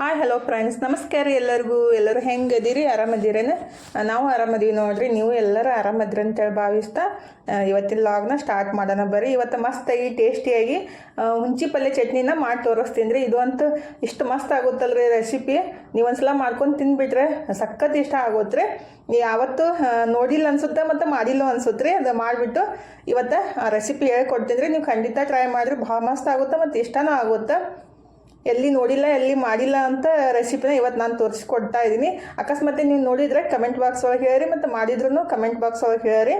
Hi hello friends ನಮಸ್ಕಾರ ಎಲ್ಲರಿಗೂ. ಎಲ್ಲರೂ ಹೆಂಗೆ ಅದೀರಿ ಆರಾಮದಿರೇನು ನಾವು ಆರಾಮದೀವಿ ನೋಡ್ರಿ. ನೀವು ಎಲ್ಲರೂ ಆರಾಮದ್ರಿ ಅಂತೇಳಿ ಭಾವಿಸ್ತಾ ಇವತ್ತಿನ ಲಾಗ್ನ ಸ್ಟಾರ್ಟ್ ಮಾಡೋಣ ಬರ್ರಿ. ಇವತ್ತು ಮಸ್ತಾಗಿ ಟೇಸ್ಟಿಯಾಗಿ ಹುಂಚಿ ಪಲ್ಯ ಚಟ್ನಿನ ಮಾಡಿ ತೋರಿಸ್ತೀನಿ ರೀ. ಇದು ಅಂತೂ ಇಷ್ಟು ಮಸ್ತ್ ಆಗುತ್ತಲ್ರಿ ರೆಸಿಪಿ ನೀವು ಒಂದ್ಸಲ ಮಾಡ್ಕೊಂಡು ತಿಂದ್ಬಿಟ್ರೆ ಸಖತ್ ಇಷ್ಟ ಆಗುತ್ತೆ ಯಾವತ್ತು ನೋಡಿಲ್ಲ ಅನ್ಸುತ್ತೆ ಮತ್ತು ಮಾಡಿಲ್ಲ ಅನ್ಸುತ್ತೆ ರೀ ಅದು ಮಾಡಿಬಿಟ್ಟು ಇವತ್ತು ರೆಸಿಪಿ ಹೇಳ್ಕೊಡ್ತೀನಿ ರೀ. ನೀವು ಖಂಡಿತ ಟ್ರೈ ಮಾಡಿದ್ರೆ ಭಾಳ ಮಸ್ತ್ ಆಗುತ್ತೆ ಮತ್ತು ಇಷ್ಟನೂ ಆಗುತ್ತೆ. ಎಲ್ಲಿ ನೋಡಿಲ್ಲ, ಎಲ್ಲಿ ಮಾಡಿಲ್ಲ ಅಂತ ರೆಸಿಪಿನ ಇವತ್ತು ನಾನು ತೋರಿಸ್ಕೊಡ್ತಾ ಇದ್ದೀನಿ ಅಕಸ್ಮಾತ್ ನೀವು ನೋಡಿದರೆ ಕಮೆಂಟ್ ಬಾಕ್ಸ್ ಒಳಗೆ ಹೇಳಿರಿ, ಮತ್ತು ಮಾಡಿದ್ರು ಕಮೆಂಟ್ ಬಾಕ್ಸ್ ಒಳಗೆ ಹೇಳಿರಿ.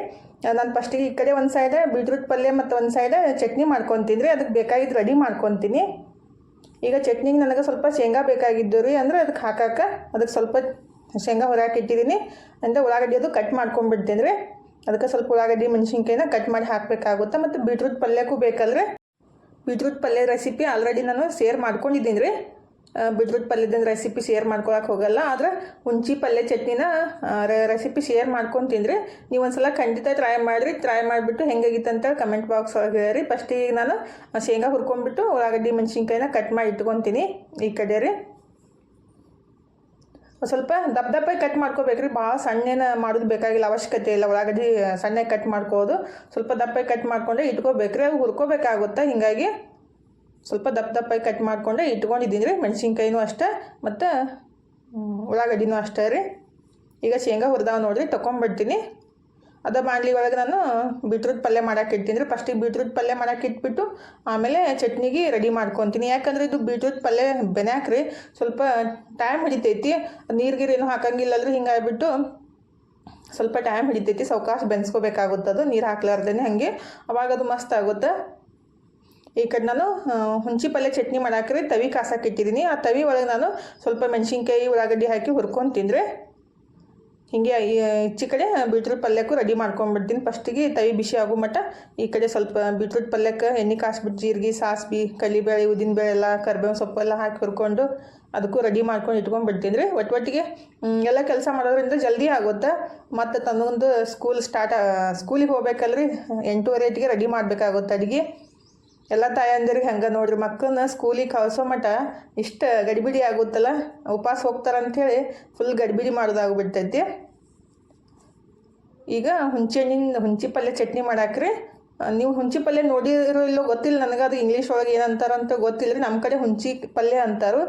ನಾನು ಫಸ್ಟಿಗೆ ಈ ಕಡೆ ಒಂದು ಸೈಡ್ ಬೀಟ್ರೂಟ್ ಪಲ್ಯ ಮತ್ತು ಒಂದು ಸೈಡ್ ಚಟ್ನಿ ಮಾಡ್ಕೊತೀನಿ ರೀ ಅದಕ್ಕೆ ಬೇಕಾಗಿದ್ದು ರೆಡಿ ಮಾಡ್ಕೊತೀನಿ. ಈಗ ಚಟ್ನಿಗೆ ನನಗೆ ಸ್ವಲ್ಪ ಶೇಂಗಾ ಬೇಕಾಗಿದ್ದು ರೀ, ಅಂದರೆ ಅದಕ್ಕೆ ಹಾಕಕ್ಕೆ ಅದಕ್ಕೆ ಸ್ವಲ್ಪ ಶೇಂಗಾ ಹೊರಗೆ ಇಟ್ಟಿದ್ದೀನಿ ಅಂದರೆ ಉಳ್ಳಾಗಡ್ಡಿ ಅದು ಕಟ್ ಮಾಡ್ಕೊಂಡ್ಬಿಡ್ತೀನಿ ರೀ. ಅದಕ್ಕೆ ಸ್ವಲ್ಪ ಉಳ್ಳಾಗಡ್ಡಿ, ಮೆಣಸಿನ್ಕಾಯಿನ ಕಟ್ ಮಾಡಿ ಹಾಕಬೇಕಾಗುತ್ತೆ, ಮತ್ತು ಬೀಟ್ರೂಟ್ ಪಲ್ಯಕ್ಕೂ ಬೇಕಲ್ರಿ. ಬೀಟ್ರೂಟ್ ಪಲ್ಯ ರೆಸಿಪಿ ಆಲ್ರೆಡಿ ನಾನು ಶೇರ್ ಮಾಡ್ಕೊಂಡಿದ್ದೀನಿ ರೀ ಬೀಟ್ರೂಟ್ ಪಲ್ಯದ ರೆಸಿಪಿ ಶೇರ್ ಮಾಡ್ಕೊಳಕ್ಕೆ ಹೋಗಲ್ಲ. ಆದ್ರೆ ಹುಂಚಿ ಪಲ್ಯ ಚಟ್ನಿನ ರೆಸಿಪಿ ಶೇರ್ ಮಾಡ್ಕೊಂಡು ರೀ ನೀವು ಒಂದ್ಸಲ ಖಂಡಿತ ಟ್ರೈ ಮಾಡಿರಿ. ಟ್ರೈ ಮಾಡಿಬಿಟ್ಟು ಹೆಂಗಾಗಿತ್ತು ಅಂತ ಕಮೆಂಟ್ ಬಾಕ್ಸ್ ಒಳಗೆ ರೀ ಫಸ್ಟಿಗೆ ನಾನು ಶೇಂಗಾ ಹುರ್ಕೊಂಡ್ಬಿಟ್ಟು ಉಳ್ಳಾಗಡ್ಡಿ ಮೆಣಸಿನ್ಕಾಯಿನ ಕಟ್ ಮಾಡಿ ಇಟ್ಕೊತೀನಿ ಈ ಕಡೆ ರೀ ಒಂದ್ ಸ್ವಲ್ಪ ದಪ್ಪ ದಪ್ಪ ಕಟ್ ಮಾಡ್ಕೋಬೇಕ್ರಿ. ಭಾಳ ಸಣ್ಣನ ಮಾಡೋದು ಬೇಕಾಗಿಲ್ಲ, ಅವಶ್ಯಕತೆ ಇಲ್ಲ. ಉಳ್ಳಾಗಡ್ಡಿ ಸಣ್ಣ ಕಟ್ ಮಾಡ್ಕೋದು. ಸ್ವಲ್ಪ ದಪ್ಪ ಕಟ್ ಮಾಡ್ಕೊಂಡ್ರೆ ಇಟ್ಕೋಬೇಕ್ರಿ. ಅವು ಹುರ್ಕೋಬೇಕಾಗುತ್ತೆ? ಹೀಗಾಗಿ ಸ್ವಲ್ಪ ದಪ್ಪ ದಪ್ಪ ಕಟ್ ಮಾಡ್ಕೊಂಡ್ರೆ ಇಟ್ಕೊಂಡಿದ್ದೀನಿ ರೀ ಮೆಣಸಿನ್ಕಾಯಿನೂ ಅಷ್ಟೇ ಮತ್ತು ಉಳ್ಳಾಗಡ್ಡಿನೂ ಅಷ್ಟೇ ರೀ. ಈಗ ಶೇಂಗಾ ಹುರಿದಾವ ನೋಡಿರಿ ತೊಗೊಂಬಿಡ್ತೀನಿ ಅದ ಬಾಣಲಿ ಒಳಗೆ ನಾನು ಬೀಟ್ರೂಟ್ ಪಲ್ಯ ಮಾಡಕ್ಕೆ ಇಡ್ತೀನಿ. ಫಸ್ಟಿಗೆ ಬೀಟ್ರೂಟ್ ಪಲ್ಯ ಮಾಡಕ್ಕೆ ಇಟ್ಬಿಟ್ಟು ಆಮೇಲೆ ಚಟ್ನಿಗೆ ರೆಡಿ ಮಾಡ್ಕೊತೀನಿ. ಯಾಕಂದ್ರೆ ಇದು ಬೀಟ್ರೂಟ್ ಪಲ್ಯ ಬೆನ್ಯಾಕ್ರಿ, ಸ್ವಲ್ಪ ಟೈಮ್ ಹಿಡಿತೈತಿ. ನೀರು ಏನು ಹಾಕಂಗಿಲ್ಲಲ್ರಿ, ಹಿಂಗಾಗ್ಬಿಟ್ಟು ಸ್ವಲ್ಪ ಟೈಮ್ ಹಿಡಿತೈತಿ. ಸಾವಕಾಶ ಬೆನ್ಸ್ಕೋಬೇಕಾಗುತ್ತೆ ಅದು. ನೀರು ಹಾಕ್ಲಾರ್ದೇನೆ ಹಾಗೆ. ಅವಾಗ ಅದು ಮಸ್ತ್ ಆಗುತ್ತೆ. ಈ ಕಡೆ ನಾನು ಹುಂಚಿ ಪಲ್ಯ ಚಟ್ನಿ ಮಾಡಾಕ್ರಿ. ತವಿ ಕಾಸಾಕಿಟ್ಟಿದ್ದೀನಿ ಆ ತವಿ ಒಳಗೆ ನಾನು ಸ್ವಲ್ಪ ಮೆಣಸಿನ್ಕಾಯಿ ಉಳ್ಳಾಗಡ್ಡಿ ಹಾಕಿ ಹುರ್ಕೊಂಡು ರೀ ಹೀಗೆ ಈಚೆ ಕಡೆ ಬೀಟ್ರೂಟ್ ಪಲ್ಯಕ್ಕೂ ರೆಡಿ ಮಾಡ್ಕೊಂಡ್ಬಿಡ್ತೀನಿ ಫಸ್ಟಿಗೆ ತವಿ ಬಿಸಿ ಆಗೋ ಮಟ್ಟ ಈ ಕಡೆ ಸ್ವಲ್ಪ ಬೀಟ್ರೂಟ್ ಪಲ್ಯಕ್ಕೆ ಎಣ್ಣೆ ಕಾಸ್ಬಿಟ್ಟು ಜೀರಿಗೆ, ಸಾಸ್ಬಿ ಕಲಿಬೇಳೆ ಉದ್ದಿನಬೇಳೆ ಎಲ್ಲ ಕರ್ಬೇವು ಸೊಪ್ಪೆಲ್ಲ ಹಾಕಿ ಹುರ್ಕೊಂಡು ಅದಕ್ಕೂ ರೆಡಿ ಮಾಡ್ಕೊಂಡು ಇಟ್ಕೊಂಡ್ಬಿಡ್ತೀನಿ ರೀ. ಒಟ್ಟು ಒಟ್ಟಿಗೆ ಎಲ್ಲ ಕೆಲಸ ಮಾಡೋದ್ರಿಂದ ಜಲ್ದಿ ಆಗುತ್ತೆ? ಮತ್ತು ತಂದೊಂದು ಸ್ಕೂಲ್ ಸ್ಟಾರ್ಟ್ ಸ್ಕೂಲಿಗೆ ಹೋಗ್ಬೇಕಲ್ರಿ? ಎಂಟೂವರೆ ರೆಡಿ ಮಾಡಬೇಕಾಗುತ್ತೆ ಅಡುಗೆ. ಎಲ್ಲ ತಾಯಂದಿರಿಗೆ ಹಂಗೆ ನೋಡ್ರಿ ಮಕ್ಕಳನ್ನ ಸ್ಕೂಲಿಗೆ ಕಳಿಸೋ ಮಟ್ಟ ಇಷ್ಟು ಗಡಿಬಿಡಿ ಆಗುತ್ತಲ್ಲ ಉಪವಾಸ ಹೋಗ್ತಾರಂಥೇಳಿ ಫುಲ್ ಗಡಿಬಿಡಿ ಮಾಡೋದಾಗ್ಬಿಡ್ತೈತಿ. ಈಗ ಹುಂಚೆ ಹಣ್ಣಿನ ಹುಂಚಿ ಪಲ್ಯ ಚಟ್ನಿ ಮಾಡಾಕ್ರಿ. ನೀವು ಹುಂಚಿ ಪಲ್ಯ ನೋಡಿರೋ ಇಲ್ಲೋ ಗೊತ್ತಿಲ್ಲ, ನನಗೆ ಅದು ಇಂಗ್ಲೀಷ್ ಒಳಗೆ ಏನಂತಾರಂತ ಗೊತ್ತಿಲ್ಲ. ರೀ ನಮ್ಮ ಕಡೆ ಹುಂಚಿ ಪಲ್ಯ ಅಂತಾರು.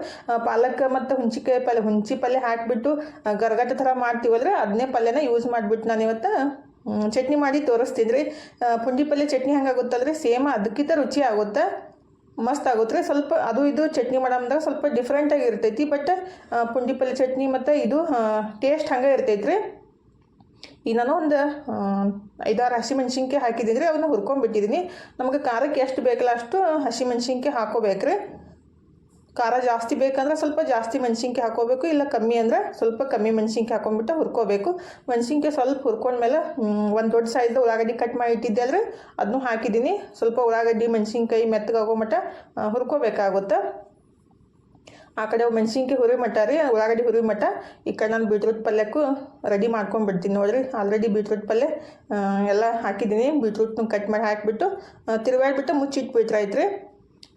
ಪಾಲಕ್ ಮತ್ತು ಹುಂಚಿಕಾಯಿ ಪಲ್ಯ ಹುಂಚಿ ಪಲ್ಯ ಹಾಕಿಬಿಟ್ಟು ಗರಗಟ್ಟ ಥರ ಮಾಡ್ತೀವಲ್ರಿ ಅದನ್ನೇ ಪಲ್ಯನ ಯೂಸ್ ಮಾಡಿಬಿಟ್ಟು ನಾನು ಇವತ್ತು ಚಟ್ನಿ ಮಾಡಿ ತೋರಿಸ್ತಿದ್ರಿ. ರೀ ಪುಂಡಿ ಪಲ್ಯ ಚಟ್ನಿ ಹಂಗಾಗುತ್ತಲ್ರಿ ಸೇಮ್ ಅದಕ್ಕಿಂತ ರುಚಿ ಆಗುತ್ತೆ. ಮಸ್ತ್ ಆಗುತ್ತೆ. ರೀ ಸ್ವಲ್ಪ ಅದು ಇದು ಚಟ್ನಿ ಮಾಡಮ್ದಾಗ ಸ್ವಲ್ಪ ಡಿಫ್ರೆಂಟಾಗಿ ಇರ್ತೈತಿ. ಬಟ್ ಪುಂಡಿ ಪಲ್ಯ ಚಟ್ನಿ ಮತ್ತು ಇದು ಟೇಸ್ಟ್ ಹಂಗೆ ಇರ್ತೈತಿ ರೀ ಈಗ ನಾನು ಒಂದು ಐದಾರು ಹಸಿಮೆಣ್ಸಿನ್ಕಾಯಿ ಹಾಕಿದ್ದೀನಿ ರೀ. ಅವನ್ನ ಹುರ್ಕೊಂಡ್ಬಿಟ್ಟಿದ್ದೀನಿ. ನಮಗೆ ಖಾರಕ್ಕೆ ಎಷ್ಟು ಬೇಕಲ್ಲ ಅಷ್ಟು ಹಸಿಮೆಣ್ಸಿನ್ಕಾಯಿ ಹಾಕೋಬೇಕ್ರಿ. ಖಾರ ಜಾಸ್ತಿ ಬೇಕಂದ್ರೆ ಸ್ವಲ್ಪ ಜಾಸ್ತಿ ಮೆಣಸಿನ್ಕಾಯಿ ಹಾಕೋಬೇಕು, ಇಲ್ಲ ಕಮ್ಮಿ ಅಂದ್ರೆ ಸ್ವಲ್ಪ ಕಮ್ಮಿ ಮೆಣಸಿನ್ಕಾಯಿ ಹಾಕೊಂಡ್ಬಿಟ್ಟು ಹುರ್ಕೋಬೇಕು. ಮೆಣಸಿನ್ಕಾಯಿ ಸ್ವಲ್ಪ ಹುರ್ಕೊಂಡ್ಮೇಲೆ ಒಂದು ದೊಡ್ಡ ಸೈಜ್ದ ಉಳ್ಳಾಗಡ್ಡಿ ಕಟ್ ಮಾಡಿ ಇಟ್ಟಿದ್ದೆ ಅಲ್ರಿ ಅದನ್ನು ಹಾಕಿದ್ದೀನಿ. ಸ್ವಲ್ಪ ಉಳ್ಳಾಗಡ್ಡಿ, ಮೆಣಸಿನ್ಕಾಯಿ ಮೆತ್ತಗಾಗೋ ಮಟ್ಟ ಹುರ್ಕೋಬೇಕಾಗುತ್ತೆ. ಆ ಕಡೆ ಮೆಣಸಿನ್ಕಾಯಿ ಹುರಿ ಮಟ್ಟ ರೀ, ಉಳ್ಳಾಗಡ್ಡಿ ಹುರಿ ಮಟ್ಟ ಈ ಕಡೆ ನಾನು ಬೀಟ್ರೂಟ್ ಪಲ್ಯಕ್ಕೂ ರೆಡಿ ಮಾಡ್ಕೊಂಡ್ಬಿಡ್ತೀನಿ ನೋಡಿರಿ. ಆಲ್ರೆಡಿ ಬೀಟ್ರೂಟ್ ಪಲ್ಯ ಎಲ್ಲ ಹಾಕಿದ್ದೀನಿ. ಬೀಟ್ರೂಟ್ನ ಕಟ್ ಮಾಡಿ ಹಾಕಿಬಿಟ್ಟು ತಿರುಗಾಡ್ಬಿಟ್ಟು ಮುಚ್ಚಿಟ್ಬಿಟ್ರೆ ಆಯ್ತು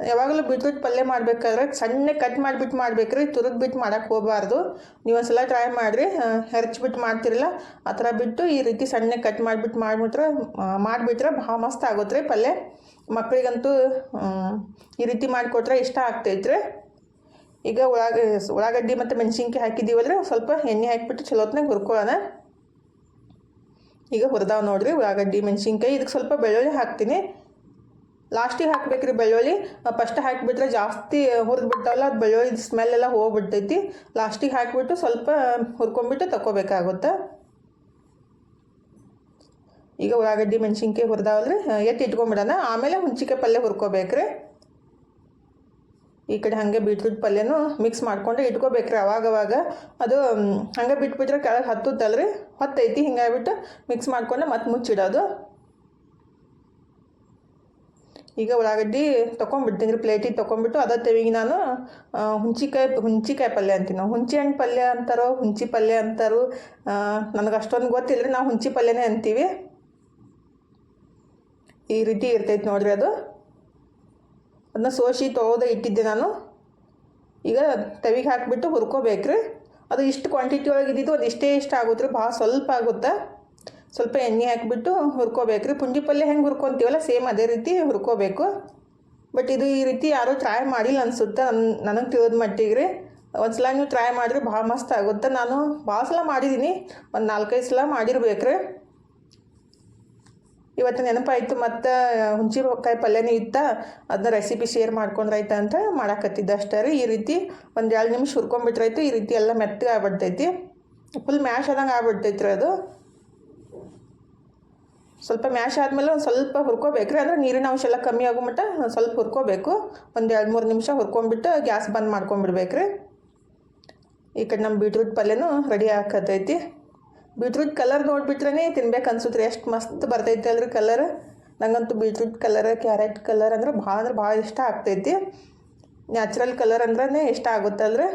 ಯಾವಾಗಲೂ ಬಿಟ್ಬಿಟ್ಟು ಪಲ್ಯ ಮಾಡಬೇಕಾದ್ರೆ ಸಣ್ಣ ಕಟ್ ಮಾಡಿಬಿಟ್ಟು ಮಾಡಬೇಕ್ರಿ, ತುರಿದು ಬಿಟ್ಟು ಮಾಡೋಕ್ಕೆ ಹೋಗಬಾರ್ದು. ನೀವು ಒಂದ್ಸಲ ಟ್ರೈ ಮಾಡಿರಿ ಹೆರ್ಚ್ಬಿಟ್ಟು ಮಾಡ್ತಿರಲ್ಲ, ಆ ಥರ ಬಿಟ್ಟು ಈ ರೀತಿ ಸಣ್ಣ ಕಟ್ ಮಾಡಿಬಿಟ್ಟು ಮಾಡಿಬಿಟ್ರೆ ಮಾಡಿಬಿಟ್ರೆ ಭಾಳ ಮಸ್ತ್ ಆಗುತ್ತೆ ರೀ ಪಲ್ಯ. ಮಕ್ಕಳಿಗಂತೂ ಈ ರೀತಿ ಮಾಡಿಕೊಟ್ರೆ ಇಷ್ಟ ಆಗ್ತೈತ್ರಿ. ಈಗ ಉಳ್ಳಾಗ, ಉಳ್ಳಾಗಡ್ಡಿ ಮತ್ತು ಮೆಣಸಿನ್ಕಾಯಿ ಹಾಕಿದ್ದೀವಲ್ರಿ ಸ್ವಲ್ಪ ಎಣ್ಣೆ ಹಾಕಿಬಿಟ್ಟು ಚಲೋತ್ನಾಗ ಹುರ್ಕೊಳ್ಳೋಣ. ಈಗ ಹುರಿದಾವ ನೋಡ್ರಿ ಉಳ್ಳಾಗಡ್ಡಿ, ಮೆಣಸಿನ್ಕಾಯಿ ಇದಕ್ಕೆ ಸ್ವಲ್ಪ ಬೆಳ್ಳುಳ್ಳಿ ಹಾಕ್ತೀನಿ. ಲಾಸ್ಟಿಗೆ ಹಾಕ್ಬೇಕ್ರಿ ಬೆಳ್ಳುಳ್ಳಿ. ಫಸ್ಟ್ ಹಾಕಿಬಿಟ್ರೆ ಜಾಸ್ತಿ ಹುರಿದ್ಬಿಡ್ತಾವಲ್ಲ ಅದು ಬೆಳ್ಳುಳ್ಳಿ ಸ್ಮೆಲ್ ಎಲ್ಲ ಹೋಗ್ಬಿಡ್ತೈತಿ ಲಾಸ್ಟಿಗೆ ಹಾಕಿಬಿಟ್ಟು ಸ್ವಲ್ಪ ಹುರ್ಕೊಂಬಿಟ್ಟು ತಗೋಬೇಕಾಗುತ್ತೆ ಈಗ ಉಳ್ಳಾಗಡ್ಡಿ, ಮೆಣಸಿನ್ಕಾಯಿ ಹುರಿದಾವಲ್ರಿ. ಎತ್ತಿ ಇಟ್ಕೊಂಬಿಡೋಣ. ಆಮೇಲೆ ಹುಂಚಿಕಾಯಿ ಪಲ್ಯ ಹುರ್ಕೋಬೇಕ್ರಿ. ಈ ಕಡೆ ಹಾಗೆ ಬೀಟ್ರೂಟ್ ಪಲ್ಯನೂ ಮಿಕ್ಸ್ ಮಾಡ್ಕೊಂಡು ಇಟ್ಕೋಬೇಕ್ರಿ ಅವಾಗವಾಗ. ಅದು ಹಂಗೆ ಬಿಟ್ಬಿಟ್ರೆ ಕೆಳಗೆ ಹತ್ತುತ್ತಲ್ರಿ. ಹೊತ್ತೈತಿ, ಹಿಂಗಾಗ್ಬಿಟ್ಟು ಮಿಕ್ಸ್ ಮಾಡ್ಕೊಂಡು ಮತ್ತೆ ಮುಚ್ಚಿಡೋದು. ಈಗ ಉಳ್ಳಾಗಡ್ಡಿ ತೊಗೊಂಡ್ಬಿಡ್ತೀನಿ ಪ್ಲೇಟಿಗೆ ತೊಗೊಂಡ್ಬಿಟ್ಟು ಅದ ತೆವಿಗೆ ನಾನು ಹುಂಚಿಕಾಯಿ ಹುಂಚಿಕಾಯಿ ಪಲ್ಯ ಅಂತೀನಿ. ನಾವು ಹುಂಚಿ ಹಣ್ಣು ಪಲ್ಯ ಅಂತಾರೋ ಹುಂಚಿ ಪಲ್ಯ ಅಂತಾರೋ ನನಗೆ ಅಷ್ಟೊಂದು ಗೊತ್ತಿಲ್ಲ ರೀ ನಾವು ಹುಂಚಿ ಪಲ್ಯನೇ ಅಂತೀವಿ. ಈ ರೀತಿ ಇರ್ತೈತೆ ನೋಡಿರಿ ಅದು. ಅದನ್ನ ಸೋಸಿ ತೊಳೆದೇ ಇಟ್ಟಿದ್ದೆ ನಾನು. ಈಗ ತವಿಗೆ ಹಾಕಿಬಿಟ್ಟು ಹುರ್ಕೋಬೇಕ್ರಿ. ಅದು ಇಷ್ಟು ಕ್ವಾಂಟಿಟಿ ಒಳಗೆ ಇದ್ದಿದ್ದು ಅದು ಇಷ್ಟೇ ಇಷ್ಟ ಆಗುತ್ತೆ ರೀ. ಭಾಳ ಸ್ವಲ್ಪ ಆಗುತ್ತೆ. ಸ್ವಲ್ಪ ಎಣ್ಣೆ ಹಾಕಿಬಿಟ್ಟು ಹುರ್ಕೋಬೇಕ್ರಿ ಪುಂಡಿ ಪಲ್ಯ ಹೆಂಗೆ ಹುರ್ಕೊತೀವಲ್ಲ, ಸೇಮ್ ಅದೇ ರೀತಿ ಹುರ್ಕೋಬೇಕು. ಬಟ್ ಇದು ಈ ರೀತಿ ಯಾರೂ ಟ್ರೈ ಮಾಡಿಲ್ಲ ಅನ್ಸುತ್ತೆ ನನಗೆ ತಿಳಿದ ಮಟ್ಟಿಗೆ ರೀ. ಒಂದು ಸಲ ನೀವು ಟ್ರೈ ಮಾಡಿದ್ರೆ ಭಾಳ ಮಸ್ತ್ ಆಗುತ್ತೆ. ನಾನು ಭಾಳ ಸಲ ಮಾಡಿದ್ದೀನಿ ಒಂದು ನಾಲ್ಕೈದು ಸಲ ಮಾಡಿರ್ಬೇಕು ರೀ. ಇವತ್ತು ನೆನಪಾಯಿತು ಮತ್ತು ಹುಂಚಿಕಾಯಿ ಪಲ್ಯನೇ ಇತ್ತ? ಅದನ್ನ ರೆಸಿಪಿ ಶೇರ್ ಮಾಡ್ಕೊಂಡ್ರಾಯ್ತು ಅಂತ ಮಾಡಾಕತ್ತಿದ್ದೆ ಅಷ್ಟೇ ರೀ. ಈ ರೀತಿ ಒಂದು ಎರಡು ನಿಮಿಷ ಹುರ್ಕೊಂಬಿಟ್ರಾಯ್ತು ಈ ರೀತಿ ಎಲ್ಲ ಮೆತ್ತಗೆ ಆಗ್ಬಿಡ್ತೈತಿ ಫುಲ್ ಮ್ಯಾಶ್ ಆದಂಗೆ ಆಗ್ಬಿಡ್ತೈತ್ರಿ ಅದು. ಸ್ವಲ್ಪ ಮ್ಯಾಶ್ ಆದಮೇಲೆ ಒಂದು ಸ್ವಲ್ಪ ಹುರ್ಕೋಬೇಕ್ರಿ ಅಂದ್ರೆ ನೀರಿನ ಅಂಶ ಎಲ್ಲ ಕಮ್ಮಿ ಆಗೋ ಮಟ್ಟ ಸ್ವಲ್ಪ ಹುರ್ಕೋಬೇಕು. ಒಂದು ಎರಡು ಮೂರು ನಿಮಿಷ ಹುರ್ಕೊಂಡ್ಬಿಟ್ಟು ಗ್ಯಾಸ್ ಬಂದ್ ಮಾಡ್ಕೊಂಡ್ಬಿಡ್ಬೇಕ್ರಿ ಈ ಕಡೆ ನಮ್ಮ ಬೀಟ್ರೂಟ್ ಪಲ್ಯನೂ ರೆಡಿ ಆಗತ್ತೈತಿ ಬೀಟ್ರೂಟ್ ಕಲರ್ ನೋಡಿಬಿಟ್ರೇ ತಿನ್ಬೇಕು ಅನ್ಸುತ್ತೆ ರೀ. ಎಷ್ಟು ಮಸ್ತ್ ಬರ್ತೈತಿ ಅಲ್ರಿ ಕಲರ್ ನಂಗಂತೂ ಬೀಟ್ರೂಟ್ ಕಲರ್ ಕ್ಯಾರೆಟ್ ಕಲರ್ ಅಂದ್ರೆ ಭಾಳ ಅಂದ್ರೆ ಭಾಳ ಇಷ್ಟ ಆಗ್ತೈತಿ. ನ್ಯಾಚುರಲ್ ಕಲರ್ ಅಂದ್ರೆ ಇಷ್ಟ ಆಗುತ್ತಲ್ರಿ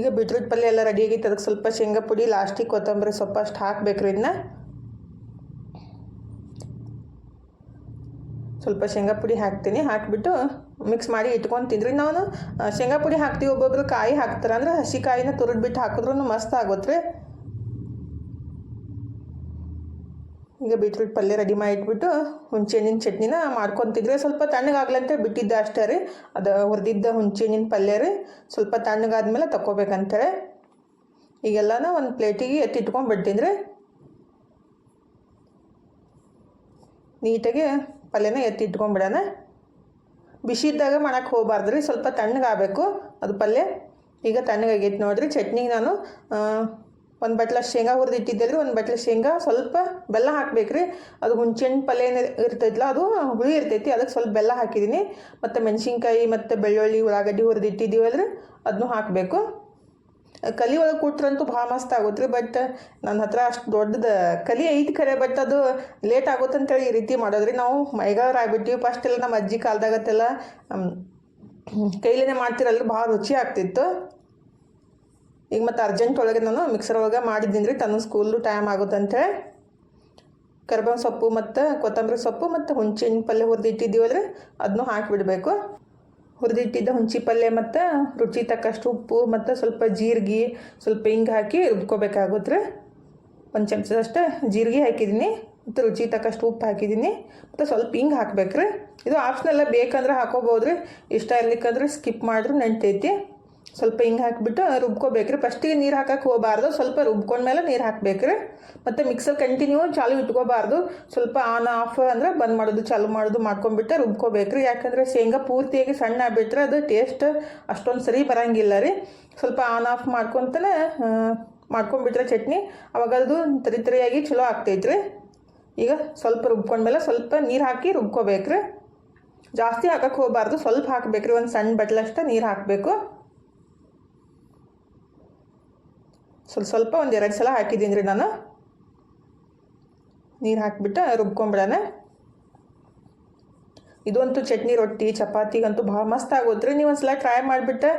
ಈಗ ಬಿಟ್ರೂಟ್ ಪಲ್ಯ ಎಲ್ಲ ರೆಡಿ ಆಗಿತ್ತು ಅದಕ್ಕೆ ಸ್ವಲ್ಪ ಶೇಂಗಾ ಪುಡಿ ಲಾಸ್ಟಿಗೆ ಕೊತ್ತಂಬರಿ ಸೊಪ್ಪು ಅಷ್ಟು ಹಾಕ್ಬೇಕ್ರಿ ಇದನ್ನ ಸ್ವಲ್ಪ ಶೇಂಗಾ ಪುಡಿ ಹಾಕ್ತೀನಿ. ಹಾಕಿಬಿಟ್ಟು ಮಿಕ್ಸ್ ಮಾಡಿ ಇಟ್ಕೊಂಡು ತಿಂದ್ರಿ. ನಾನು ಶೇಂಗಾ ಪುಡಿ ಹಾಕ್ತೀವಿ. ಒಬ್ಬೊಬ್ರು ಕಾಯಿ ಹಾಕ್ತಾರೆ. ಅಂದ್ರೆ ಹಸಿ ಕಾಯಿನ ತುರಿದ್ಬಿಟ್ಟು ಹಾಕಿದ್ರೂ ಮಸ್ತ್ ಆಗುತ್ತೆ ಈಗ ಬೀಟ್ರೂಟ್ ಪಲ್ಯ ರೆಡಿ ಮಾಡಿಟ್ಬಿಟ್ಟು ಹುಣಸೆಹಣ್ಣಿನ ಚಟ್ನಿನ ಮಾಡ್ಕೊತಿದ್ರೆ. ಸ್ವಲ್ಪ ತಣ್ಣಗಾಗ್ಲಂತೆ ಬಿಟ್ಟಿದ್ದೆ ಅಷ್ಟೇ ರೀ. ಅದು ಹುರಿದಿದ್ದ ಹುಣಸೆಹಣ್ಣಿನ ಪಲ್ಯ ರೀ. ಸ್ವಲ್ಪ ತಣ್ಣಗಾದ್ಮೇಲೆ ತಗೋಬೇಕಂತೇಳಿ ಈಗೆಲ್ಲನ ಒಂದು ಪ್ಲೇಟಿಗೆ ಎತ್ತಿಟ್ಕೊಂಡ್ಬಿಡ್ತೀನಿ ರೀ. ನೀಟಾಗಿ ಪಲ್ಯನ ಎತ್ತಿಟ್ಕೊಂಡ್ಬಿಡೋಣ ಬಿಸಿ ಇದ್ದಾಗ ಮಾಡೋಕ್ಕೆ ಹೋಗಬಾರ್ದು ರೀ. ಸ್ವಲ್ಪ ತಣ್ಣಗಾಗಬೇಕು ಅದು ಪಲ್ಯ. ಈಗ ತಣ್ಣಗಾಗೈತೆ ನೋಡಿರಿ. ಚಟ್ನಿಗೆ ನಾನು ಒಂದು ಬಟ್ಲ ಶೇಂಗಾ ಹುರಿದು ಇಟ್ಟಿದ್ದೆ ಒಂದು ಬಟ್ಲ ಶೇಂಗಾ ಸ್ವಲ್ಪ ಬೆಲ್ಲ ಹಾಕ್ಬೇಕು ರೀ ಅದು ಹುಣ್ಚೆಣ್ಣು ಪಲ್ಯ ಇರ್ತೈತಲ್ಲ ಅದು ಹುಳಿ ಇರ್ತೈತಿ ಅದಕ್ಕೆ ಸ್ವಲ್ಪ ಬೆಲ್ಲ ಹಾಕಿದ್ದೀನಿ ಮತ್ತು ಮೆಣಸಿನ್ಕಾಯಿ ಮತ್ತು ಬೆಳ್ಳುಳ್ಳಿ, ಉಳ್ಳಾಗಡ್ಡಿ ಹುರಿದು ಇಟ್ಟಿದ್ದೀವಲ್ರಿ ಅದನ್ನೂ ಹಾಕಬೇಕು. ಕಲಿ ಒಳಗೆ ಕೊಟ್ರಂತೂ ಭಾಳ ಮಸ್ತ್ ಆಗುತ್ತೆ ರೀ ಬಟ್ ನನ್ನ ಹತ್ರ ಅಷ್ಟು ದೊಡ್ಡದು ಕಲಿ ಐತಿ ಖರೆ, ಬಟ್ ಅದು ಲೇಟ್ ಆಗುತ್ತೆ ಅಂತೇಳಿ ಈ ರೀತಿ ಮಾಡೋದ್ರಿ. ನಾವು ಮೈಗಾರ ಆಗ್ಬಿಟ್ಟಿವಿ, ಫಸ್ಟ್ ಎಲ್ಲ ನಮ್ಮ ಅಜ್ಜಿ ಕಾಲದಾಗತ್ತೆಲ್ಲ ಕೈಲೇನೆ ಮಾಡ್ತಿರಲ್ಲ ಭಾಳ ರುಚಿ ಆಗ್ತಿತ್ತು. ಈಗ ಮತ್ತು ಅರ್ಜೆಂಟ್ ಒಳಗೆ ನಾನು ಮಿಕ್ಸರ್ ಒಳಗೆ ಮಾಡಿದ್ದೀನಿ ರೀ. ತನ್ನ ಸ್ಕೂಲು ಟೈಮ್ ಆಗುತ್ತಂತೇಳಿ ಕರ್ಬೇವಿನ ಸೊಪ್ಪು ಮತ್ತು ಕೊತ್ತಂಬರಿ ಸೊಪ್ಪು ಮತ್ತು ಹುಂಚಿನ ಪಲ್ಯ ಹುರಿದಿಟ್ಟಿದ್ದೀವಲ್ಲ ರೀ ಅದನ್ನೂ ಹಾಕಿಬಿಡಬೇಕು ಹುರಿದಿಟ್ಟಿದ್ದ ಹುಂಚಿ ಪಲ್ಯ ಮತ್ತು ರುಚಿ ತಕ್ಕಷ್ಟು ಉಪ್ಪು ಮತ್ತು ಸ್ವಲ್ಪ ಜೀರಿಗೆ, ಸ್ವಲ್ಪ ಹಿಂಗೆ ಹಾಕಿ ರುಬ್ಕೋಬೇಕಾಗುತ್ತೆ ರೀ. ಒಂದು ಚಮಚದಷ್ಟು ಜೀರಿಗೆ ಹಾಕಿದ್ದೀನಿ. ಮತ್ತು ರುಚಿ ತಕ್ಕಷ್ಟು ಉಪ್ಪು ಹಾಕಿದ್ದೀನಿ. ಮತ್ತು ಸ್ವಲ್ಪ ಹಿಂಗೆ ಹಾಕ್ಬೇಕು ರೀ ಇದು ಆಪ್ಷನಲ್ಲ ಬೇಕಂದ್ರೆ ಹಾಕೋಬೋದು ರೀ ಇಷ್ಟ ಇರ್ಲಿಕ್ಕಂದ್ರೆ ಸ್ಕಿಪ್ ಮಾಡಿದ್ರು ನೆಂಟೈತಿ ಸ್ವಲ್ಪ ಹಿಂಗೆ ಹಾಕಿಬಿಟ್ಟು ರುಬ್ಕೋಬೇಕ್ರಿ. ಫಸ್ಟಿಗೆ ನೀರು ಹಾಕಕ್ಕೆ ಹೋಗಬಾರ್ದು. ಸ್ವಲ್ಪ ರುಬ್ಕೊಂಡ್ಮೇಲೆ ನೀರು ಹಾಕಬೇಕ್ರಿ. ಮತ್ತು ಮಿಕ್ಸರ್ ಕಂಟಿನ್ಯೂ ಚಾಲು ಇಟ್ಕೋಬಾರ್ದು. ಸ್ವಲ್ಪ ಆನ್ ಆಫ್ ಅಂದ್ರೆ ಬಂದ್ ಮಾಡೋದು, ಚಾಲು ಮಾಡೋದು ಮಾಡ್ಕೊಂಡ್ಬಿಟ್ಟು ರುಬ್ಕೋಬೇಕ್ರಿ. ಯಾಕಂದರೆ ಶೇಂಗಾ ಪೂರ್ತಿಯಾಗಿ ಸಣ್ಣ ಆಗಿಬಿಟ್ರೆ ಅದು ಟೇಸ್ಟ್ ಅಷ್ಟೊಂದು ಸರಿ ಬರಂಗಿಲ್ಲ ರೀ. ಸ್ವಲ್ಪ ಆನ್ ಆಫ್ ಮಾಡ್ಕೊತನೇ ಮಾಡ್ಕೊಂಬಿಟ್ರೆ ಚಟ್ನಿ ಅವಾಗ ಅದು ತರಿ ತರಿಯಾಗಿ ಚಲೋ ಆಗ್ತೈತ್ರಿ. ಈಗ ಸ್ವಲ್ಪ ರುಬ್ಕೊಂಡ್ಮೇಲೆ ಸ್ವಲ್ಪ ನೀರು ಹಾಕಿ ರುಬ್ಕೋಬೇಕ್ರಿ. ಜಾಸ್ತಿ ಹಾಕಕ್ಕೆ ಹೋಗಬಾರ್ದು. ಸ್ವಲ್ಪ ಹಾಕಬೇಕ್ರಿ. ಒಂದು ಸಣ್ಣ ಬಟ್ಲಷ್ಟು ನೀರು ಹಾಕಬೇಕು. ಸ್ವಲ್ಪ ಸ್ವಲ್ಪ ಒಂದು ಎರಡು ಸಲ ಹಾಕಿದ್ದೀನಿ ರೀ ನಾನು. ನೀರು ಹಾಕಿಬಿಟ್ಟು ರುಬ್ಕೊಂಬಿಡೋಣ. ಇದಂತೂ ಚಟ್ನಿ ರೊಟ್ಟಿ, ಚಪಾತಿಗಂತೂ ಭಾಳ ಮಸ್ತ್ ಆಗುತ್ತೆ ರೀ. ನೀವು ಸಲ ಟ್ರೈ ಮಾಡಿಬಿಟ್ಟು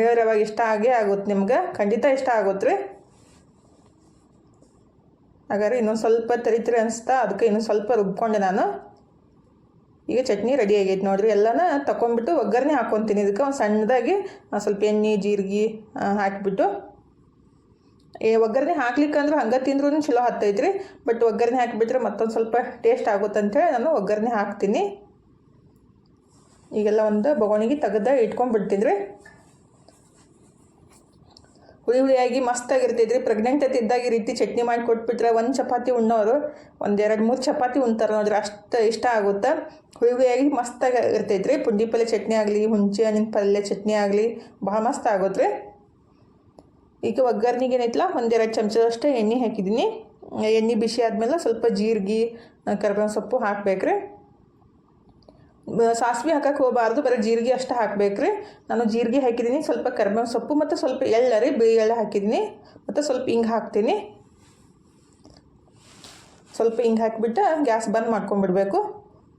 ಹೇಳ್ರಿ ಅವಾಗ ಇಷ್ಟ ಆಗೇ ಆಗುತ್ತೆ ನಿಮ್ಗೆ. ಖಂಡಿತ ಇಷ್ಟ ಆಗುತ್ತೆ ರೀ. ಹಾಗಾದ್ರೆ ಇನ್ನೊಂದು ಸ್ವಲ್ಪ ತರಿತೀರಿ ಅನಿಸ್ತಾ ಅದಕ್ಕೆ ಇನ್ನೊಂದು ಸ್ವಲ್ಪ ರುಬ್ಕೊಂಡೆ ನಾನು. ಈಗ ಚಟ್ನಿ ರೆಡಿ ಆಗೈತೆ ನೋಡಿರಿ. ಎಲ್ಲನ ತಗೊಂಡ್ಬಿಟ್ಟು ಒಗ್ಗರಣೆ ಹಾಕ್ಕೊತೀನಿ ಇದಕ್ಕೆ ಒಂದು ಸಣ್ಣದಾಗಿ ಸ್ವಲ್ಪ ಎಣ್ಣೆ, ಜೀರಿಗೆ ಹಾಕಿಬಿಟ್ಟು ಒಗ್ಗರಣೆ ಹಾಕ್ಲಿಕ್ಕಂದ್ರೆ ಹಂಗೆ ತಿಂದ್ರೂ ಚಲೋ ಹತ್ತೈತ್ರಿ ಬಟ್ ಒಗ್ಗರಣೆ ಹಾಕಿಬಿಟ್ರೆ ಮತ್ತೊಂದು ಸ್ವಲ್ಪ ಟೇಸ್ಟ್ ಆಗುತ್ತೆ ಅಂತೇಳಿ ನಾನು ಒಗ್ಗರಣೆ ಹಾಕ್ತೀನಿ. ಈಗೆಲ್ಲ ಒಂದು ಬೊಗಣಿಗೆ ತೆಗೆದ ಇಟ್ಕೊಂಡ್ಬಿಡ್ತೀನಿ ರೀ ಹುಳಿ ಹುಳಿಯಾಗಿ ಮಸ್ತಾಗಿರ್ತೈತೆ ರೀ ಪ್ರೆಗ್ನೆಂಟ್ ಇದ್ದಾಗ ಈ ರೀತಿ ಚಟ್ನಿ ಮಾಡಿ ಕೊಟ್ಬಿಟ್ರೆ ಒಂದು ಚಪಾತಿ ಉಣ್ಣೋರು, ಒಂದು ಎರಡು ಮೂರು ಚಪಾತಿ ಉಣ್ತಾರೆ ನೋಡ್ರಿ, ಅಷ್ಟು ಇಷ್ಟ ಆಗುತ್ತೆ. ಹುಳಿ ಹುಳಿಯಾಗಿ ಮಸ್ತಾಗಿ ಇರ್ತೈತೆ ರೀ ಪುಂಡಿ ಪಲ್ಯ ಚಟ್ನಿ ಆಗಲಿ ಹುಂಚೆ ಹಣ್ಣಿನ ಪಲ್ಯ ಚಟ್ನಿ ಆಗಲಿ, ಭಾಳ ಮಸ್ತ್ ಆಗುತ್ತೆ ರೀ ಈಗ ಒಗ್ಗರಣೆಗೆ ಏನೈತಲ್ಲ ಒಂದೆರಡು ಚಮಚದಷ್ಟು ಎಣ್ಣೆ ಹಾಕಿದ್ದೀನಿ. ಎಣ್ಣೆ ಬಿಸಿ ಆದಮೇಲೆ ಸ್ವಲ್ಪ ಜೀರಿಗೆ ಕರ್ಬೇವಿನ ಸೊಪ್ಪು ಹಾಕ್ಬೇಕ್ರಿ. ಸಾಸಿವೆ ಹಾಕಕ್ಕೆ ಹೋಗಬಾರ್ದು, ಬರೀ ಜೀರಿಗೆ ಅಷ್ಟು ಹಾಕ್ಬೇಕ್ರಿ. ನಾನು ಜೀರಿಗೆ ಹಾಕಿದ್ದೀನಿ, ಸ್ವಲ್ಪ ಕರ್ಬೇವಿನ ಸೊಪ್ಪು ಮತ್ತು ಸ್ವಲ್ಪ ಎಳ್ಳ ರೀ ಬಿಳಿ ಎಳ್ಳ ಹಾಕಿದ್ದೀನಿ. ಮತ್ತು ಸ್ವಲ್ಪ ಹಿಂಗೆ ಹಾಕ್ತೀನಿ. ಸ್ವಲ್ಪ ಹಿಂಗೆ ಹಾಕಿಬಿಟ್ಟು ಗ್ಯಾಸ್ ಬಂದ್ ಮಾಡ್ಕೊಂಬಿಡ್ಬೇಕು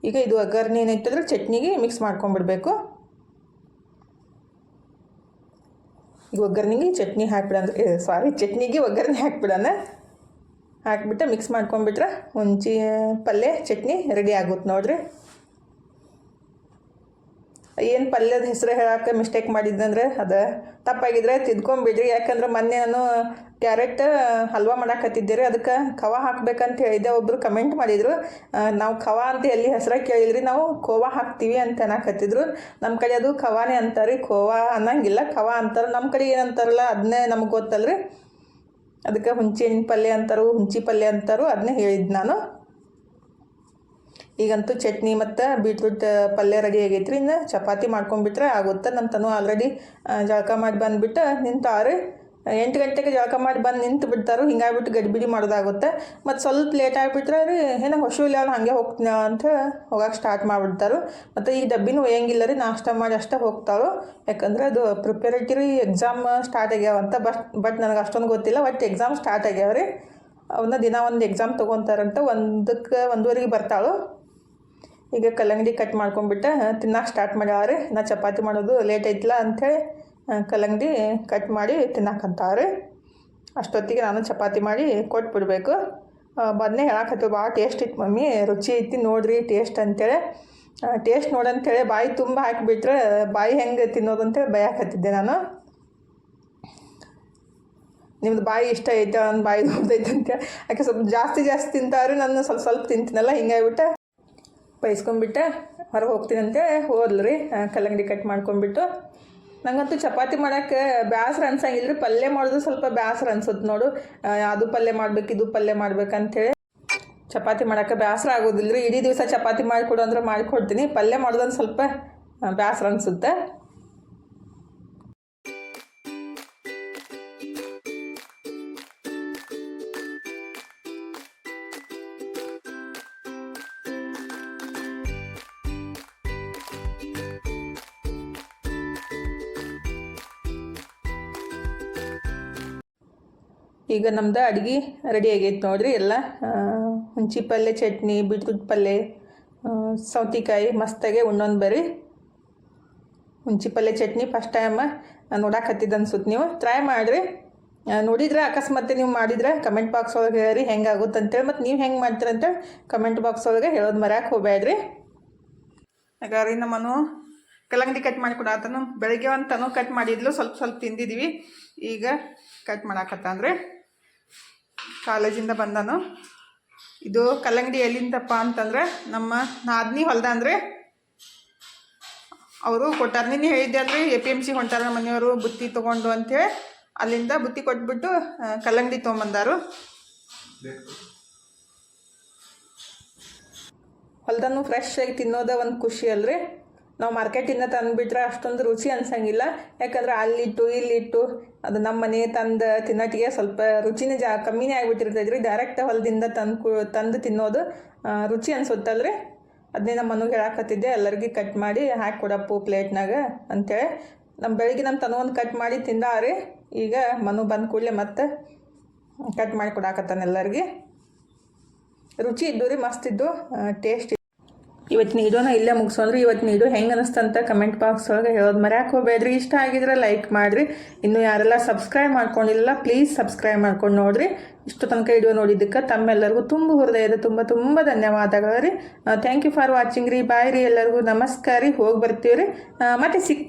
ಈಗ ಇದು ಒಗ್ಗರಣೆ ಏನೈತಂದ್ರೆ ಚಟ್ನಿಗೆ ಮಿಕ್ಸ್ ಮಾಡ್ಕೊಂಬಿಡ್ಬೇಕು ಈಗ ಒಗ್ಗರಣೆಗೆ ಚಟ್ನಿ ಹಾಕ್ಬಿಡಂದ್ರೆ ಸಾರಿ ಚಟ್ನಿಗೆ ಒಗ್ಗರಣೆ ಹಾಕ್ಬಿಡೋಣ ಹಾಕ್ಬಿಟ್ಟು ಮಿಕ್ಸ್ ಮಾಡ್ಕೊಂಬಿಟ್ರೆ ಒಂಚಿ ಪಲ್ಯ, ಚಟ್ನಿ ರೆಡಿ ಆಗುತ್ತೆ ನೋಡ್ರಿ. ಏನು ಪಲ್ಯದ ಹೆಸರು ಹೇಳಕ್ಕೆ ಮಿಸ್ಟೇಕ್ ಮಾಡಿದ್ದಂದ್ರೆ ಅದು. ತಪ್ಪಾಗಿದ್ರೆ ತಿದ್ಕೊಂಬಿಡ್ರಿ ಯಾಕಂದ್ರೆ ಮೊನ್ನೆ ನಾನು ಕ್ಯಾರೆಟ್, ಹಲ್ವಾ ಮಾಡಾಕತ್ತಿದ್ದೀರಿ. ಅದಕ್ಕೆ ಖವಾ ಹಾಕ್ಬೇಕಂತ ಹೇಳಿದ್ದೆ. ಒಬ್ಬರು ಕಮೆಂಟ್ ಮಾಡಿದರು. ನಾವು ಖವಾ ಅಂತ ಎಲ್ಲಿ ಹೆಸರು ಕೇಳಿದ್ರಿ ನಾವು ಖೋವಾ ಹಾಕ್ತೀವಿ ಅಂತ ಅನ್ನಕತ್ತಿದ್ರು. ನಮ್ಮ ಕಡೆ ಅದು ಖವಾನೇ ಅಂತಾರೆ. ಖೋವಾ ಅನ್ನಂಗಿಲ್ಲ. ಖವಾ ಅಂತಾರೆ. ನಮ್ಮ ಕಡೆ ಏನಂತಾರಲ್ಲ ಅದನ್ನೇ ನಮ್ಗೆ ಗೊತ್ತಲ್ರಿ. ಅದಕ್ಕೆ ಹುಂಚಿ ಹಣ್ಣು ಪಲ್ಯ ಅಂತಾರು, ಹುಂಚಿ ಪಲ್ಯ ಅಂತಾರು ಅದನ್ನೇ ಹೇಳಿದ್ದು ನಾನು. ಈಗಂತೂ ಚಟ್ನಿ ಮತ್ತು ಬೀಟ್ರೂಟ್ ಪಲ್ಯ ರೆಡಿ ಆಗೈತ್ರಿ. ಇನ್ನು ಚಪಾತಿ ಮಾಡ್ಕೊಂಡ್ಬಿಟ್ರೆ ಆಗುತ್ತೆ ನಮ್ಮ ತನು ಆಲ್ರೆಡಿ ಜಳಕ ಮಾಡಿ ಬಂದುಬಿಟ್ಟು ನಿಂತಾರೆ ಎಂಟು ಗಂಟೆಗೆ ಜಳಕ ಮಾಡಿ ಬಂದು ನಿಂತು ಬಿಡ್ತಾರೋ. ಹಿಂಗಾಗ್ಬಿಟ್ಟು ಗಡಿಬಿಡಿ ಮಾಡೋದಾಗುತ್ತೆ. ಮತ್ತು ಸ್ವಲ್ಪ ಲೇಟ್ ಆಗಿಬಿಟ್ರೆ ರೀ, ಏನೋ ಹೊಸು ಇಲ್ಲ ಹಾಗೆ ಹೋಗ್ತೀನಿ ಅಂತ ಹೋಗಕ್ಕೆ ಸ್ಟಾರ್ಟ್ ಮಾಡಿಬಿಡ್ತಾರೆ. ಮತ್ತು ಈ ಡಬ್ಬಿನೂ ಒಯ್ಯಂಗಿಲ್ಲ ರೀ, ನಾಷ್ಟ ಮಾಡಿ ಅಷ್ಟೇ ಹೋಗ್ತಾಳು. ಯಾಕಂದರೆ ಅದು ಪ್ರಿಪೇರೇಟರಿ ಎಕ್ಸಾಮ್ ಸ್ಟಾರ್ಟ್ ಆಗ್ಯಾವಂತ ಬಟ್ ಬಟ್ ನನಗೆ ಅಷ್ಟೊಂದು ಗೊತ್ತಿಲ್ಲ. ಬಟ್ ಎಕ್ಸಾಮ್ ಸ್ಟಾರ್ಟ್ ಆಗ್ಯಾವ ರೀ. ಅವನ್ನ ದಿನ ಒಂದು ಎಕ್ಸಾಮ್ ತೊಗೊತಾರಂತ ಒಂದಕ್ಕೆ ಒಂದುವರೆಗೆ ಬರ್ತಾಳು. ಈಗ ಕಲ್ಲಂಗಡಿ ಕಟ್ ಮಾಡ್ಕೊಂಡ್ಬಿಟ್ಟು ತಿನ್ನಕ್ಕೆ ಸ್ಟಾರ್ಟ್ ಮಾಡ್ಯಾವ್ರಿ. ನಾ ಚಪಾತಿ ಮಾಡೋದು ಲೇಟ್ ಐತಿಲ್ಲ ಅಂಥೇಳಿ ಕಲ್ಲಂಗಡಿ ಕಟ್ ಮಾಡಿ ತಿನ್ನಕ್ಕಂತಾವ್ರಿ ಅಷ್ಟೊತ್ತಿಗೆ ನಾನು ಚಪಾತಿ ಮಾಡಿ ಕೊಟ್ಬಿಡ್ಬೇಕು. ಬದನೆ ಹೇಳಕತ್ತೀವಿ ಭಾಳ ಟೇಸ್ಟ್ ಇತ್ತು ಮಮ್ಮಿ, ರುಚಿ ಐತಿ ನೋಡ್ರಿ ಟೇಸ್ಟ್ ಅಂತೇಳಿ ಟೇಸ್ಟ್ ನೋಡಂತೇಳಿ ಬಾಯಿ ತುಂಬ ಹಾಕಿಬಿಟ್ರೆ ಬಾಯಿ ಹೆಂಗೆ ತಿನ್ನೋದು ಅಂತೇಳಿ ಬಯಕತ್ತಿದ್ದೆ ನಾನು. ನಿಮ್ದು ಬಾಯಿ ಇಷ್ಟ ಐತೆ ನನ್ನ ಬಾಯಿ ದೊಡ್ಡದೈತೆ ಅಂತೇಳಿ ಯಾಕೆ, ಸ್ವಲ್ಪ ಜಾಸ್ತಿ ಜಾಸ್ತಿ ತಿಂತಾವ್ರಿ, ನಾನು ಸ್ವಲ್ಪ ಸ್ವಲ್ಪ ತಿಂತೀನಲ್ಲ ಹಿಂಗಾಗ್ಬಿಟ್ಟು ಬೈಸ್ಕೊಂಡ್ಬಿಟ್ಟೆ ಹೊರಗೆ ಹೋಗ್ತೀನಂತೆ ಹೋದ್ಲು ರೀ ಕಲ್ಲಂಗಡಿ ಕಟ್ ಮಾಡ್ಕೊಂಡ್ಬಿಟ್ಟು. ನಂಗಂತೂ ಚಪಾತಿ ಮಾಡೋಕ್ಕೆ ಬೇಸರ ಅನ್ಸಂಗಿಲ್ಲ ರೀ ಪಲ್ಯ ಮಾಡಿದ್ರೆ ಸ್ವಲ್ಪ ಬೇಸರ ಅನ್ಸುತ್ತೆ ನೋಡು. ಅದು ಪಲ್ಯ ಮಾಡ್ಬೇಕು, ಇದು ಪಲ್ಯ ಮಾಡ್ಬೇಕಂತೇಳಿ ಚಪಾತಿ ಮಾಡೋಕ್ಕೆ ಬೇಸರ ಆಗೋದಿಲ್ಲ ರೀ ಇಡೀ ದಿವಸ ಚಪಾತಿ ಮಾಡಿಕೊಡು ಅಂದ್ರೆ ಮಾಡಿಕೊಡ್ತೀನಿ. ಪಲ್ಯ ಮಾಡೋದೊಂದು ಸ್ವಲ್ಪ ಬ್ಯಾಸ್ರ ಅನಿಸುತ್ತೆ. ಈಗ ನಮ್ದು ಅಡುಗೆ ರೆಡಿ ಆಗೈತೆ ನೋಡಿರಿ ಎಲ್ಲ. ಹುಂಚಿ ಪಲ್ಯ ಚಟ್ನಿ, ಬೀಟ್ರೂಟ್ ಪಲ್ಯ ಸೌತಿಕಾಯಿ ಮಸ್ತಾಗೆ ಉಣ್ಣೊಂದು ಬರ್ರಿ. ಹುಂಚಿ ಪಲ್ಯ ಚಟ್ನಿ ಫಸ್ಟ್ ಟೈಮ್ ನೋಡಾಕತ್ತಿದ್ದು ಅನ್ಸುತ್ತೆ ನೀವು. ಟ್ರೈ ಮಾಡಿರಿ. ನೋಡಿದ್ರೆ ಅಕಸ್ಮಾತ್ ನೀವು ಮಾಡಿದ್ರೆ ಕಮೆಂಟ್ ಬಾಕ್ಸ್ ಒಳಗೆ ಹೇಳ್ರಿ ಹೆಂಗಾಗುತ್ತೆ ಅಂತೇಳಿ ಮತ್ತು ನೀವು ಹೆಂಗೆ ಮಾಡ್ತೀರಂತ ಕಮೆಂಟ್ ಬಾಕ್ಸ್ ಒಳಗೆ ಹೇಳೋದು ಮರ್ಯಾಕೆ ಹೋಗ್ಬೇಡ್ರಿ ಹಾಗಾದ್ರೆ ನಮ್ಮನು ಕಲ್ಲಂಗಡಿ ಕಟ್ ಮಾಡಿ ಕೊಡಾತನು ಬೆಳಗ್ಗೆ ಒಂದು ತನು ಕಟ್ ಮಾಡಿದ್ಲು, ಸ್ವಲ್ಪ ಸ್ವಲ್ಪ ತಿಂದಿದ್ದೀವಿ ಈಗ ಕಟ್ ಮಾಡಾಕತ್ತಂದ್ರೆ ಕಾಲೇಜಿಂದ ಬಂದನು. ಇದು ಕಲ್ಲಂಗಡಿ ಎಲ್ಲಿಂದಪ್ಪ ಅಂತಂದ್ರೆ ನಮ್ಮ ನಾದ್ನಿ ಹೊಲ್ದ ಅಂದರೆ ಅವರು ಕೊಟ್ಟಾರ. ನಿನ್ನೆ ಹೇಳಿದ್ದೆ ಅಲ್ರಿ, ಎ ಪಿ ಎಂ ಸಿ ಹೊಂಟಾರ ಮನೆಯವರು, ಬುತ್ತಿ ತೊಗೊಂಡು ಅಂಥೇಳಿ ಅಲ್ಲಿಂದ ಬುತ್ತಿ ಕೊಟ್ಬಿಟ್ಟು ಕಲ್ಲಂಗಡಿ ತೊಗೊಂಬಂದಾರು. ಹೊಲ್ದನ್ನು ಫ್ರೆಶ್ ಆಗಿ ತಿನ್ನೋದ ಒಂದು ಖುಷಿ ಅಲ್ರಿ. ನಾವು ಮಾರ್ಕೆಟಿಂದ ತಂದುಬಿಟ್ರೆ ಅಷ್ಟೊಂದು ರುಚಿ ಅನ್ಸಂಗಿಲ್ಲ. ಯಾಕಂದ್ರೆ ಅಲ್ಲಿಟ್ಟು, ಇಲ್ಲಿಟ್ಟು ಅದು ನಮ್ಮ ಮನೆ ತಂದು ತಿನ್ನೋಟಿಗೆ ಸ್ವಲ್ಪ ರುಚಿನೇ ಜಾ, ಕಮ್ಮಿನೇ ಆಗಿಬಿಟ್ಟಿರ್ತೈತೆ. ರೀ ಡೈರೆಕ್ಟ್ ಹೊಲದಿಂದ ತಂದು ತಂದು ತಿನ್ನೋದು ರುಚಿ ಅನ್ಸುತ್ತಲ್ರಿ? ಅದನ್ನೇ ನಮ್ಮ ಮನೆಗೆ ಹೇಳಾಕತ್ತಿದ್ದೆ, ಎಲ್ಲರಿಗೂ ಕಟ್ ಮಾಡಿ ಹಾಕಿ ಕೊಡಪ್ಪು ಪ್ಲೇಟ್ನಾಗ ಅಂತೇಳಿ. ನಮ್ಮ ಬೆಳಿಗ್ಗೆ ನಮ್ಮ ತನ ಒಂದು ಕಟ್ ಮಾಡಿ ತಿಂದಾರಿ. ಈಗ ಮನು ಬಂದ ಕೂಡಲೇ ಮತ್ತೆ ಕಟ್ ಮಾಡಿ ಕೊಡಾಕತ್ತಾನೆ ಎಲ್ಲರಿಗೆ. ರುಚಿ ಇದ್ದು ರೀ ಮಸ್ತಿದ್ದು ಟೇಸ್ಟ್ ಇವತ್ತಿನ ವಿಡಿಯೋನ ಇಲ್ಲೇ ಮುಗಿಸೋನ್ರಿ ಇವತ್ತಿನ ವಿಡಿಯೋ ಹೆಂಗೆ ಅನಿಸ್ತಂತ ಕಮೆಂಟ್ ಬಾಕ್ಸ್ ಒಳಗೆ ಹೇಳೋದು ಮರ್ಯಾಕೆ ಹೋಗ್ಬೇಡ್ರಿ. ಇಷ್ಟ ಆಗಿದ್ರೆ ಲೈಕ್ ಮಾಡಿರಿ. ಇನ್ನು ಯಾರೆಲ್ಲ ಸಬ್ಸ್ಕ್ರೈಬ್ ಮಾಡ್ಕೊಂಡಿಲ್ಲ ಪ್ಲೀಸ್ ಸಬ್ಸ್ಕ್ರೈಬ್ ಮಾಡ್ಕೊಂಡು ನೋಡ್ರಿ. ಇಷ್ಟು ತನಕ ವಿಡಿಯೋ ನೋಡಿದ್ದಕ್ಕೆ ತಮ್ಮೆಲ್ಲರಿಗೂ ತುಂಬ ಹೃದಯದ ತುಂಬ ತುಂಬ ಧನ್ಯವಾದಗಳು ರೀ. ಥ್ಯಾಂಕ್ ಯು ಫಾರ್ ವಾಚಿಂಗ್ ರೀ. ಬಾಯ್ ರೀ ಎಲ್ಲರಿಗೂ. ನಮಸ್ಕಾರ ರೀ. ಹೋಗಿ ಬರ್ತೀವಿ ರೀ ಮತ್ತೆ ಸಿಗ್ತೀವಿ